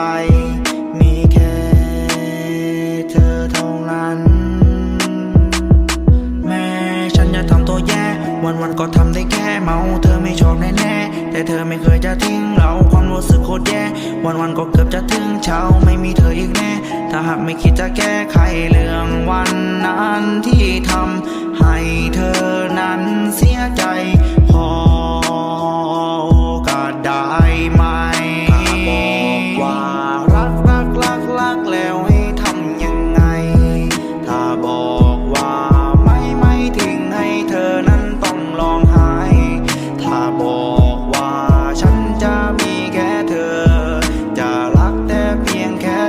ไป มีแค่เธอเท่านั้น แม่ฉันจะทำตัวแย่ วันวันก็ทำได้แค่เมาเธอไม่ชอบแน่แต่เธอไม่เคยจะทิ้งเราความรู้สึกโคตรแย่ วันวันก็เกือบจะถึงเช้าไม่มีเธออีกแน่ ถ้าหากไม่คิดจะแก้ไขเรื่องวันนั้นที่ทำให้เธอนั้นเสียใจ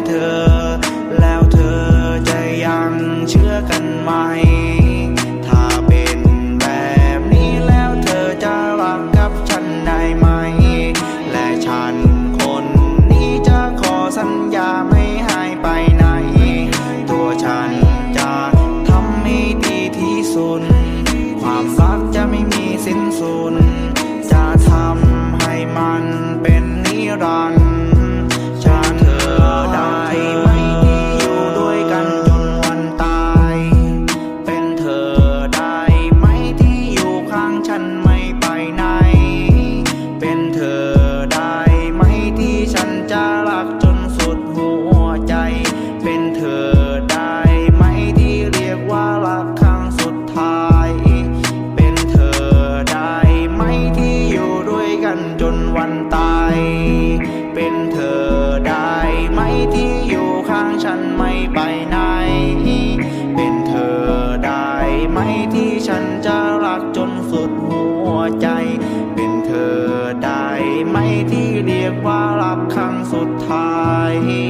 matter. างฉันไม่ไปไหน เป็นเธอได้ไหมที่ฉันจะรักจนสุดหัวใจ เป็นเธอได้ไหมที่เรียกว่ารักครั้งสุดท้าย